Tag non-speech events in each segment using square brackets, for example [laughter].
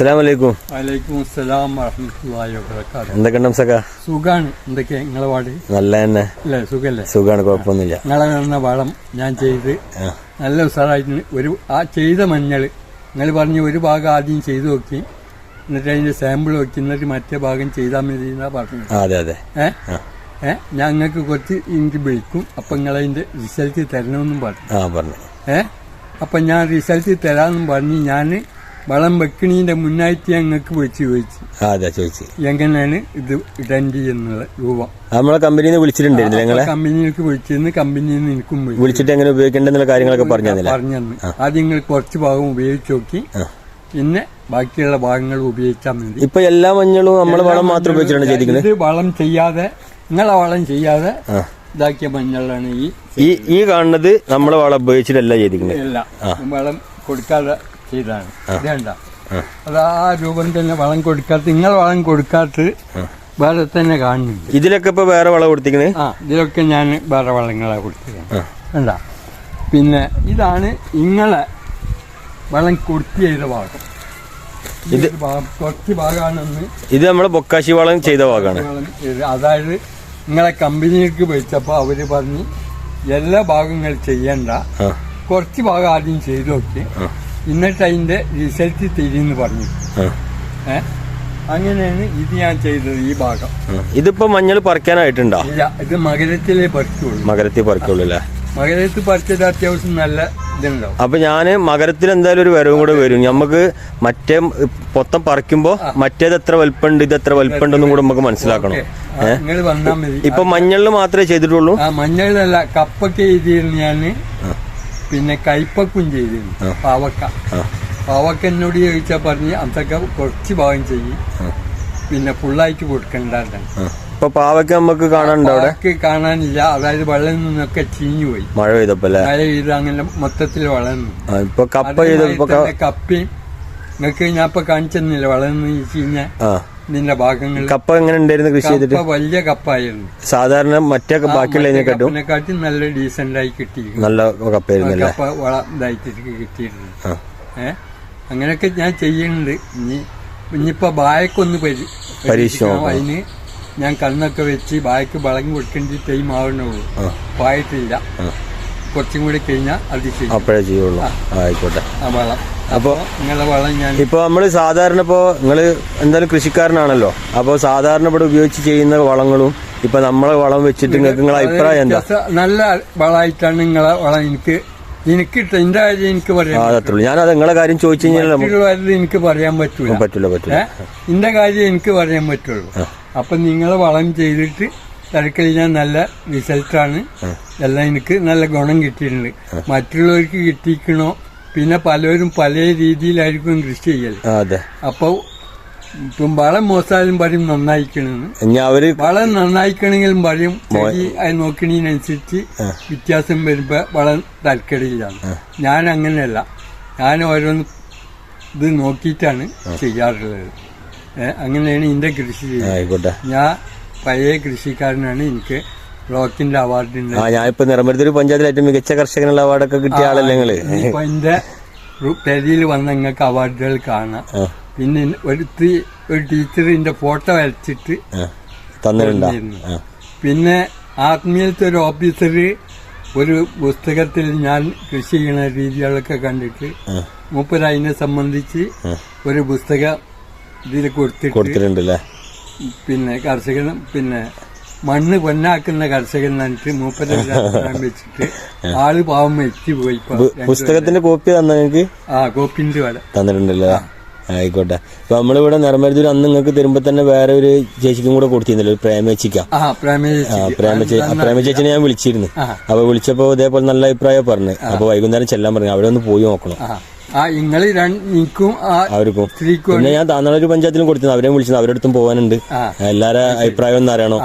അസ്സലാം വലൈക്കും വലൈക്കും അസ്സലാം വറഹമത്തുള്ളാഹി വബറകാതുഹു. എന്തൊക്കെയുണ്ട് സക്ക സുഖാണ്. എന്തൊക്കെ നിങ്ങളെ പാട്? നല്ല തന്നെ അല്ലേ? സുഖല്ലേ? സുഖാണ് കുഴപ്പമൊന്നുമില്ല. നിങ്ങളെ തന്ന വളം ഞാൻ ചെയ്ത് നല്ല ഒരു ആ ചെയ്ത മഞ്ഞൾ നിങ്ങൾ പറഞ്ഞ ഒരു ഭാഗം ആദ്യം ചെയ്തു നോക്കി എന്നിട്ട് അതിന്റെ സാമ്പിൾ നോക്കി എന്നിട്ട് മറ്റേ ഭാഗം ചെയ്താൽ മതി എന്നാ പറഞ്ഞു ആ, അതെ അതെ. ഏ? ആ. ഏ? ഞങ്ങൾക്ക് കുറച്ച് എനിക്ക് വിളിക്കും. അപ്പം നിങ്ങളതിന്റെ റിസൾട്ട് തരണമെന്നും പറഞ്ഞു. ആ പറഞ്ഞു. ഏ? അപ്പം ഞാൻ റിസൾട്ട് തരാമെന്നും പറഞ്ഞ് ഞാൻ വളം വെക്കണീന്റെ മുന്നായിട്ട് ഞങ്ങൾക്ക് വിളിച്ച് ചോദിച്ചു. അതെ ചോദിച്ചു. എങ്ങനെയാണ് ഇത് ഇടേണ്ടി എന്നുള്ള രൂപ. നമ്മളെ കമ്പനിയിൽ നിന്ന് വിളിച്ചിട്ടുണ്ടായിരുന്നു ഞങ്ങളെ കമ്പനിയിലേക്ക് വിളിച്ചിരുന്നു കമ്പനിയിൽ നിന്ന് എനിക്കും വിളിച്ചിട്ട് എങ്ങനെ ഉപയോഗിക്കേണ്ടെന്നുള്ള കാര്യങ്ങളൊക്കെ പറഞ്ഞു പറഞ്ഞു ആദ്യം നിങ്ങൾ കുറച്ച് ഭാഗം ഉപയോഗിച്ച് നോക്കി. പിന്നെ ബാക്കിയുള്ള ഭാഗങ്ങൾ ഉപയോഗിച്ചാൽ മതി. ഇപ്പൊ എല്ലാ മഞ്ഞളും നമ്മളെ വളം മാത്രം ഉപയോഗിച്ചിട്ടാണ് ചെയ്തിരിക്കുന്നത്? ഇത് വളം ചെയ്യാതെ നിങ്ങളെ വളം ചെയ്യാതെ ഇതാക്കിയ മഞ്ഞളാണ് ഈ ഈ കാണുന്നത് നമ്മളെ വളം ഉപയോഗിച്ചിട്ടല്ല ചെയ്തിരിക്കുന്നത്. വളം കൊടുക്കാതെ ചെയ്താണ് ഇതേണ്ട. അത് ആ രൂപം തന്നെ വളം കൊടുക്കാത്ത നിങ്ങൾ വളം കൊടുക്കാത്ത വേറെ തന്നെ കാണുന്നുണ്ട് ഇതിലൊക്കെ ഇപ്പൊ വേറെ വളം കൊടുത്തിരിക്കുന്നത് ആ ഇതിലൊക്കെ ഞാൻ വേറെ വളങ്ങളാണ് കൊടുത്തിരിക്കുന്നത് വേണ്ട പിന്നെ ഇതാണ് ഇങ്ങളെ വളം കൊടുത്തി ചെയ്ത ഭാഗം. ഇത് കുറച്ച് ഭാഗമാണെന്ന് ഇത് നമ്മളെ ബൊക്കാശി വളം ചെയ്ത ഭാഗമാണ്. അതായത് നിങ്ങളെ കമ്പനിക്ക് വിളിച്ചപ്പോൾ അവർ പറഞ്ഞ് എല്ലാ ഭാഗങ്ങൾ ചെയ്യണ്ട. കുറച്ച് ഭാഗം ആദ്യം ചെയ്തു നോക്കി. എന്നിട്ട് അതിന്റെ റിസൾട്ട് തിരിന്ന് പറഞ്ഞു. ആ, ഏ? അങ്ങനെയാണ് ഇത് ഞാൻ ചെയ്തത് ഈ ഭാഗം. ഇതിപ്പോ മഞ്ഞൾ പറിക്കാനായിട്ടുണ്ടോ? ഇല്ല ഇത് മകരത്തിലേ പറിക്കുള്ളൂ. മകരത്തിൽ പറിക്കുള്ളൂ അല്ലേ? മകരത്ത് പറിച്ചത് അത്യാവശ്യം നല്ല ഇതുണ്ടാവും അപ്പൊ ഞാൻ മകരത്തിൽ എന്തായാലും ഒരു വരവും കൂടെ വരും. നമുക്ക് മറ്റേ പൊത്തം പറിക്കുമ്പോ മറ്റേത് എത്ര വലിപ്പമുണ്ട് ഇത് എത്ര വലിപ്പമുണ്ടെന്നും കൂടെ നമുക്ക് മനസ്സിലാക്കണം. ഇപ്പൊ മഞ്ഞളിൽ മാത്രമേ ചെയ്തിട്ടുള്ളൂ? മഞ്ഞളിലല്ല കപ്പൊക്കെ ചെയ്തിരുന്നു ഞാൻ. പിന്നെ കൈപ്പക്കും ചെയ്തിരുന്നു പാവക്ക. പാവക്ക എന്നോട് ചോദിച്ചാൽ പറഞ്ഞ് അതൊക്കെ കുറച്ച് ഭാഗം ചെയ്യും. പിന്നെ ഫുള്ളായിട്ട് കൊടുക്കണ്ടായിരുന്നു ആ. ഇപ്പൊ പാവയ്ക്ക് നമുക്ക് കാണാനുണ്ടോ അവിടെ? കാണാനില്ല. അതായത് വെള്ളം നിന്നൊക്കെ ചീഞ്ഞു പോയി. മഴ പെയ്തപ്പോ മഴ ചെയ്ത് അങ്ങനെ മൊത്തത്തിൽ വളർന്നു ഇപ്പൊ കപ്പ കപ്പയും നിങ്ങൾക്ക് ഞാൻ ഇപ്പൊ കാണിച്ചെന്നില്ല വളർന്ന് ചീഞ്ഞ ആ. ഇതിന്റെ ഭാഗങ്ങൾ. കപ്പ എങ്ങനെ ഉണ്ടായിരുന്നു കൃഷി ചെയ്തിട്ട്? വലിയ കപ്പായിരുന്നു. സാധാരണ മറ്റേ ബാക്കിയുള്ളതിനെക്കാട്ടും നല്ല ഡീസന്റ് ആയി കിട്ടിയിരുന്നു നല്ല കപ്പായിരുന്നു കപ്പ വള ഇതായിട്ട് കിട്ടിയിരുന്നു ഏഹ് അങ്ങനെയൊക്കെ ഞാൻ ചെയ്യുന്നുണ്ട്. ഇനി ഇനിയിപ്പോ ബായക്കൊന്ന് പരി പരീക്ഷിക്കണം. അതിന് ഞാൻ കണ്ണൊക്കെ വെച്ച് ബായക്ക് വളങ്ങി കൊടുക്കേണ്ട ടൈം ആവണുള്ളൂ പായിട്ടില്ല കുറച്ചും കൂടി കഴിഞ്ഞാൽ അത് ചെയ്യും. അപ്പോഴേ ചെയ്യുള്ളൂ. ആയിക്കോട്ടെ. ആ വളം. അപ്പൊ നിങ്ങളെ വളം ഞാൻ ഇപ്പൊ നമ്മൾ സാധാരണ ഇപ്പോ നിങ്ങൾ എന്തായാലും കൃഷിക്കാരനാണല്ലോ. അപ്പൊ സാധാരണ ഇവിടെ ഉപയോഗിച്ച് ചെയ്യുന്ന വളങ്ങളും ഇപ്പൊ നമ്മളെ വളം വെച്ചിട്ട് നിങ്ങൾക്ക് നിങ്ങളെ അഭിപ്രായം എന്താ? നല്ല വളമായിട്ടാണ് നിങ്ങളെ വളം എനിക്ക് എനിക്ക് എന്റെ കാര്യം എനിക്ക് പറയാം ഞാൻ അത് നിങ്ങളെ കാര്യം ചോദിച്ചു കഴിഞ്ഞാൽ എനിക്ക് പറയാൻ പറ്റൂല. പറ്റില്ല പറ്റില്ല ഏ? എന്റെ കാര്യം എനിക്ക് പറയാൻ പറ്റുള്ളൂ. അപ്പൊ നിങ്ങളെ വളം ചെയ്തിട്ട് തിരക്കഴിഞ്ഞാൽ നല്ല റിസൾട്ടാണ് എല്ലാം എനിക്ക് നല്ല ഗുണം കിട്ടിയിട്ടുണ്ട്. മറ്റുള്ളവർക്ക് കിട്ടിക്കണോ പിന്നെ പലരും പല രീതിയിലായിരിക്കും കൃഷി ചെയ്യൽ അതെ. അപ്പൊ ഇപ്പം വളം മോശാലും പറയും നന്നായിക്കണെന്ന്. അവർ വളം നന്നായിക്കണെങ്കിലും പറയും ചെടി അത് നോക്കണതിനനുസരിച്ച് വ്യത്യാസം വരുമ്പോ വളം തൽക്കടിയിലാണ് ഞാൻ അങ്ങനെയല്ല ഞാൻ ഓരോന്ന് ഇത് നോക്കിയിട്ടാണ് ചെയ്യാറുള്ളത്. അങ്ങനെയാണ് എന്റെ കൃഷി ചെയ്യുന്നത് ഞാൻ പഴയ കൃഷിക്കാരനാണ്. എനിക്ക് ബ്ലോക്കിന്റെ അവാർഡ് ആ ഞാൻ ഇപ്പൊ നിറമരുതൊരു പഞ്ചായത്തിൽ ഏറ്റവും മികച്ച കർഷകനുള്ള അവാർഡൊക്കെ കിട്ടിയ ആളല്ലേ നിങ്ങൾ ഇപ്പൊ എന്റെ പെരിയിൽ വന്ന നിങ്ങൾക്ക് അവാർഡുകൾ കാണാം പിന്നെ ഒരു ഒരു ടീച്ചറിന്റെ ഫോട്ടോ വരച്ചിട്ട് ആ. തന്നിട്ടുണ്ടോ തന്നിരുന്നു. ആ, പിന്നെ ആത്മീയത്തെ ഒരു ഓഫീസർ ഒരു പുസ്തകത്തിൽ ഞാൻ കൃഷി ചെയ്യുന്ന രീതികളൊക്കെ കണ്ടിട്ട്. മൂപ്പര് അതിനെ സംബന്ധിച്ച് ഒരു പുസ്തകം ഇതിൽ കൊടുത്തിട്ട് കൊടുത്തിട്ടുണ്ട് പിന്നെ കർഷകനും പിന്നെ മണ്ണ് പൊന്നാക്കുന്ന കർഷകൻ എന്നിട്ട് മൂപ്പരെ ഒരു [laughs] വെച്ചിട്ട് ആൾ പാവം മരിച്ചു പോയി പുസ്തകത്തിന്റെ കോപ്പി തന്ന നിങ്ങൾക്ക് ആ കോപ്പിന്റെ വല. തന്നിട്ടുണ്ടല്ലോ? ആയിക്കോട്ടെ. അപ്പൊ നമ്മളിവിടെ നിറമരുതൊരു അന്ന് നിങ്ങൾക്ക് തരുമ്പോ തന്നെ വേറെ ഒരു ചേച്ചിക്കും കൂടെ കൊടുത്തിരുന്നല്ലോ ഒരു പ്രേമേച്ചിക്ക ആ പ്രേമചേച്ചിനെ ഞാൻ വിളിച്ചിരുന്നു. അപ്പൊ വിളിച്ചപ്പോ ഇതേപോലെ നല്ല അഭിപ്രായം പറഞ്ഞു. അപ്പൊ വൈകുന്നേരം ചെല്ലാൻ പറഞ്ഞു. അവിടെ ഒന്ന് പോയി നോക്കണം. ആ ആ ഒരു സ്ത്രീക്കും പിന്നെ ഞാൻ താന്നാളൊരു പഞ്ചായത്തിലും കൊടുത്തിരുന്നു. അവരെയും വിളിച്ചത് അവരുടെ അടുത്തും പോകാനുണ്ട്. എല്ലാരെ അഭിപ്രായം ഒന്ന് അറിയണോ?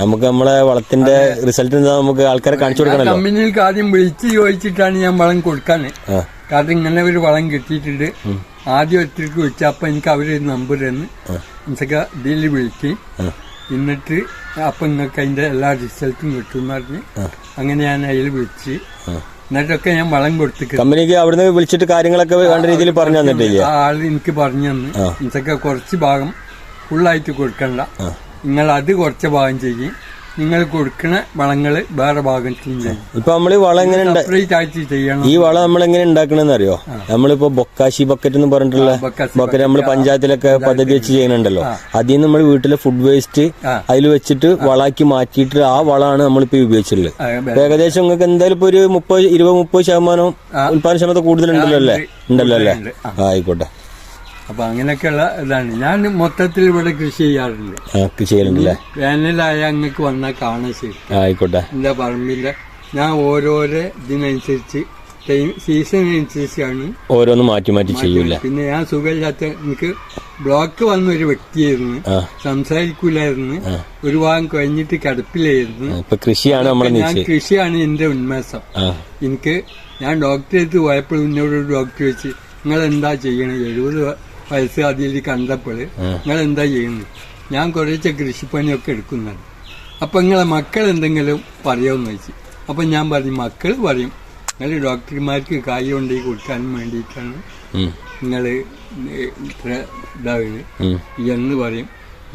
നമുക്ക് നമ്മളെ വളത്തിന്റെ റിസൾട്ട് നമുക്ക് ആൾക്കാരെ കാണിച്ചു കൊടുക്കണല്ലോ. കമ്പനിയിലേക്ക് ആദ്യം വിളിച്ച് ചോദിച്ചിട്ടാണ് ഞാൻ വളം കൊടുക്കാൻ. കാരണം ഇങ്ങനെ ഒരു വളം കിട്ടിയിട്ടുണ്ട്. ആദ്യം ഒറ്റയ്ക്ക് വിളിച്ച അപ്പൊ എനിക്ക് അവരൊരു നമ്പർ തന്ന് എനിക്ക് ഇതിൽ വിളിക്കും എന്നിട്ട് അപ്പൊ നിങ്ങൾക്ക് അതിന്റെ എല്ലാ റിസൾട്ടും കിട്ടും എന്ന് പറഞ്ഞ് അങ്ങനെ ഞാൻ അതിൽ വിളിച്ച് എന്നിട്ടൊക്കെ ഞാൻ വളം കൊടുത്തിട്ട് കമ്പനിക്ക് അവിടുന്ന് വിളിച്ചിട്ട് കാര്യങ്ങളൊക്കെ വേണ്ട രീതിയിൽ പറഞ്ഞു തന്നിട്ടില്ലേ? ആ ആൾ എനിക്ക് പറഞ്ഞു തന്നു. ഇതൊക്കെ കുറച്ച് ഭാഗം ഫുള്ളായിട്ട് കൊടുക്കണ്ട. നിങ്ങൾ അത് കുറച്ച് ഭാഗം ചെയ്യും. നിങ്ങൾ കൊടുക്കണ വളങ്ങൾ വേറെ ഭാഗത്തിൽ ഇപ്പൊ നമ്മൾ ഈ വളം എങ്ങനെ ചെയ്യണം. ഈ വളം നമ്മൾ എങ്ങനെ ഉണ്ടാക്കണെന്ന് അറിയോ? നമ്മളിപ്പോ ബൊക്കാശി ബക്കറ്റ് എന്ന് പറഞ്ഞിട്ടുള്ള ബക്കറ്റ് നമ്മൾ പഞ്ചായത്തിലൊക്കെ പദ്ധതി വെച്ച് ചെയ്യണുണ്ടല്ലോ. അതിൽ നിന്ന് നമ്മൾ വീട്ടിലെ ഫുഡ് വേസ്റ്റ്. അതിൽ വെച്ചിട്ട് വളാക്കി മാറ്റിയിട്ട് ആ വളമാണ് നമ്മളിപ്പോ ഉപയോഗിച്ചിട്ടുള്ളത്. ഏകദേശം നിങ്ങൾക്ക് എന്തായാലും ഇപ്പൊ ഒരു മുപ്പത് ഇരുപത് മുപ്പത് ശതമാനം ഉത്പാദന ക്ഷമത കൂടുതലുണ്ടല്ലോ അല്ലേ? ഉണ്ടല്ലോ അല്ലേ? ആയിക്കോട്ടെ. അപ്പൊ അങ്ങനെയൊക്കെയുള്ള ഇതാണ്. ഞാൻ മൊത്തത്തിൽ ഇവിടെ കൃഷി ചെയ്യാറുണ്ട്. കൃഷി ചെയ്യലുണ്ടല്ലേ? വേനലായ അങ്ങക്ക് വന്നാൽ കാണാൻ ശരി. എന്താ ആയിക്കോട്ടെ. എന്റെ പറമ്പിന്റെ ഞാൻ ഓരോരോ ഇതിനനുസരിച്ച് സീസൺ സീസണിനനുസരിച്ചാണ് ഓരോന്ന് മാറ്റി മാറ്റി ചെയ്യൂല പിന്നെ ഞാൻ സുഖമില്ലാത്ത എനിക്ക് ബ്ലോക്ക് വന്ന ഒരു വ്യക്തിയായിരുന്നു. സംസാരിക്കൂലായിരുന്നു. ഒരു ഭാഗം കഴിഞ്ഞിട്ട് കിടപ്പിലായിരുന്നു. കൃഷിയാണ് ഞാൻ കൃഷിയാണ് എന്റെ ഉന്മേഷം. എനിക്ക് ഞാൻ ഡോക്ടറെ അടുത്ത് പോയപ്പോൾ എന്നോട് ഡോക്ടർ വെച്ച് നിങ്ങൾ എന്താ ചെയ്യണേ? എഴുപത് വയസ്സ് അതിൽ കണ്ടപ്പോൾ നിങ്ങൾ എന്താ ചെയ്യുന്നത് ഞാൻ കുറേശ്ശെ കൃഷിപ്പണിയൊക്കെ എടുക്കുന്നുണ്ട്. അപ്പൊ നിങ്ങളെ മക്കൾ എന്തെങ്കിലും പറയുമെന്ന് വെച്ച് അപ്പൊ ഞാൻ പറഞ്ഞു മക്കൾ പറയും. നിങ്ങൾ ഡോക്ടർമാർക്ക് കായ് കൊണ്ടേ കൊടുക്കാൻ വേണ്ടിയിട്ടാണ് നിങ്ങൾ ഇത്ര ഇതാവുന്നത് എന്ന് പറയും.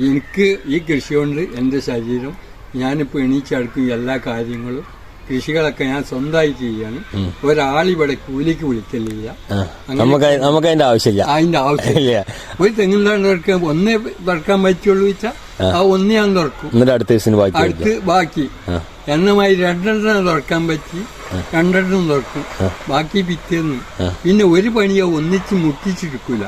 എനിക്ക് ഈ കൃഷി കൊണ്ട് എന്റെ ശരീരം ഞാനിപ്പോൾ എണീച്ചടക്കും എല്ലാ കാര്യങ്ങളും. കൃഷികളൊക്കെ ഞാൻ സ്വന്തമായി ചെയ്യാണ്. ഒരാളിവിടെ കൂലിക്ക് വിളിക്കലില്ല. നമുക്ക് നമുക്ക് അതിന്റെ ആവശ്യമില്ല. അതിന്റെ ആവശ്യമില്ല. ഒരു തെങ്ങിൽ തുറക്കാൻ ഒന്നേ തുറക്കാൻ പറ്റുള്ളൂ വെച്ചാൽ ആ. ഒന്ന് ഞാൻ തുറക്കും അടുത്ത ദിവസം ബാക്കി അടുത്ത് ബാക്കി. എണ്ണമായി രണ്ടെണ്ണം തുറക്കാൻ പറ്റി രണ്ടെണ്ണം തുറക്കും ബാക്കി പിറ്റേന്ന്. പിന്നെ ഒരു പണിയോ ഒന്നിച്ച് മുട്ടിച്ചെടുക്കൂല.